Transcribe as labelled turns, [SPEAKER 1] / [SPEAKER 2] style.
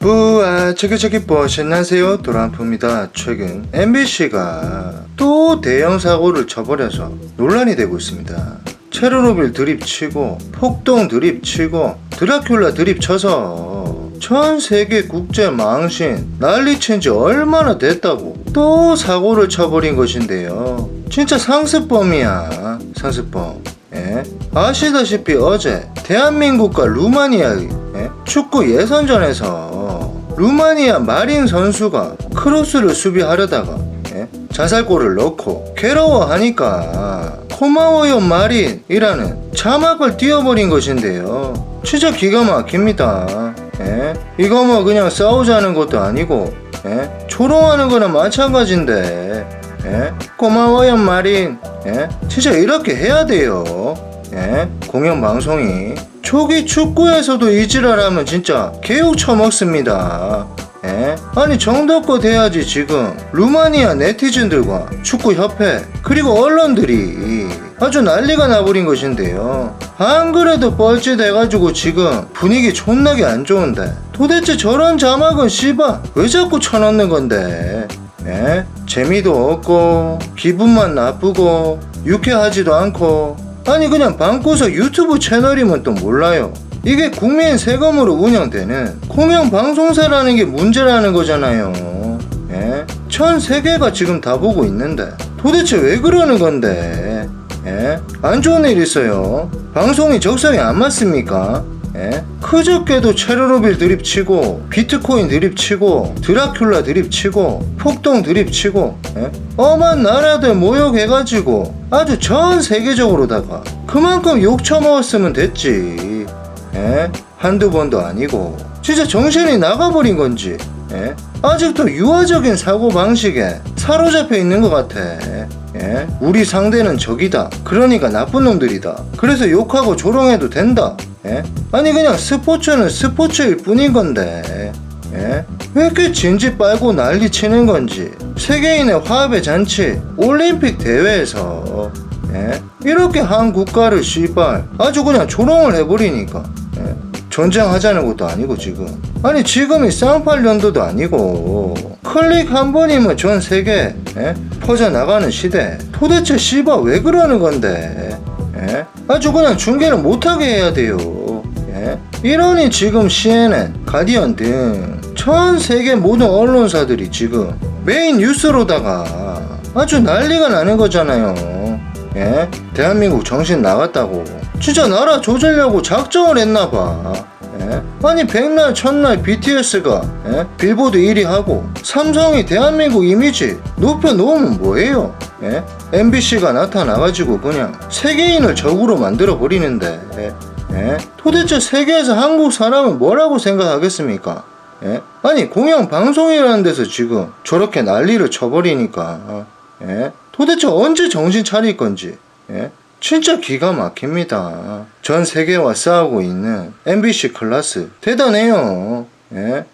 [SPEAKER 1] 뿌아 저기 저기 보셨나세요? 도란프입니다. 최근 MBC가 또 대형 사고를 쳐버려서 논란이 되고 있습니다. 체르노빌 드립 치고 폭동 드립 치고 드라큘라 드립 쳐서 전 세계 국제 망신 난리 친 지 얼마나 됐다고 또 사고를 쳐버린 것인데요. 진짜 상습범이야 상습범. 예? 아시다시피 어제 대한민국과 루마니아의 예? 축구 예선전에서 루마니아 마린 선수가 크로스를 수비하려다가 예? 자살골을 넣고 괴로워하니까 고마워요 마린이라는 자막을 띄워버린 것인데요 진짜 기가 막힙니다 예? 이거 뭐 그냥 싸우자는 것도 아니고 예? 조롱하는 거나 마찬가지인데 예? 고마워요 마린 예? 진짜 이렇게 해야 돼요 예? 공영 방송이 초기 축구에서도 이 지랄하면 진짜 개욕 처먹습니다. 예? 아니 정도껏 해야지 지금. 루마니아 네티즌들과 축구협회 그리고 언론들이 아주 난리가 나버린 것인데요. 안 그래도 뻘짓해가지고 지금 분위기 존나게 안 좋은데. 도대체 저런 자막은 씨발 왜 자꾸 쳐넣는 건데? 예? 재미도 없고 기분만 나쁘고 유쾌하지도 않고 아니 그냥 방구석 유튜브 채널이면 또 몰라요 이게 국민 세금으로 운영되는 공영 방송사라는 게 문제라는 거잖아요 예? 전 세계가 지금 다 보고 있는데 도대체 왜 그러는 건데 예? 안 좋은 일 있어요 방송이 적성에 안 맞습니까? 예? 그저께도 체르노빌 드립치고 비트코인 드립치고 드라큘라 드립치고 폭동 드립치고 예? 엄한 나라들 모욕해가지고 아주 전 세계적으로다가 그만큼 욕 처먹었으면 됐지 예? 한두 번도 아니고 진짜 정신이 나가버린 건지 예? 아직도 유아적인 사고방식에 사로잡혀 있는 것 같아 예? 우리 상대는 적이다 그러니까 나쁜 놈들이다 그래서 욕하고 조롱해도 된다 예? 아니 그냥 스포츠는 스포츠일 뿐인 건데 예? 왜 이렇게 진지 빨고 난리 치는 건지 세계인의 화합의 잔치 올림픽 대회에서 예? 이렇게 한 국가를 씨발 아주 그냥 조롱을 해버리니까 예? 전쟁하자는 것도 아니고 지금 아니 지금이 쌍팔 연도도 아니고 클릭 한 번이면 전 세계 예? 퍼져나가는 시대 도대체 씨발 왜 그러는 건데 예? 아주 그냥 중계를 못하게 해야 돼요 예? 이러니 지금 CNN, 가디언 등 전 세계 모든 언론사들이 지금 메인 뉴스로다가 아주 난리가 나는 거잖아요 예? 대한민국 정신 나갔다고 진짜 나라 조지려고 작정을 했나봐 예? 아니 백날 첫날 BTS가 예? 빌보드 1위 하고 삼성이 대한민국 이미지 높여놓으면 뭐예요 예? MBC가 나타나가지고 그냥 세계인을 적으로 만들어 버리는데 예? 도대체 세계에서 한국 사람은 뭐라고 생각하겠습니까 예? 아니 공영 방송이라는 데서 지금 저렇게 난리를 쳐버리니까 예? 도대체 언제 정신 차릴 건지 예? 진짜 기가 막힙니다. 전 세계와 싸우고 있는 MBC 클라스 대단해요. 예?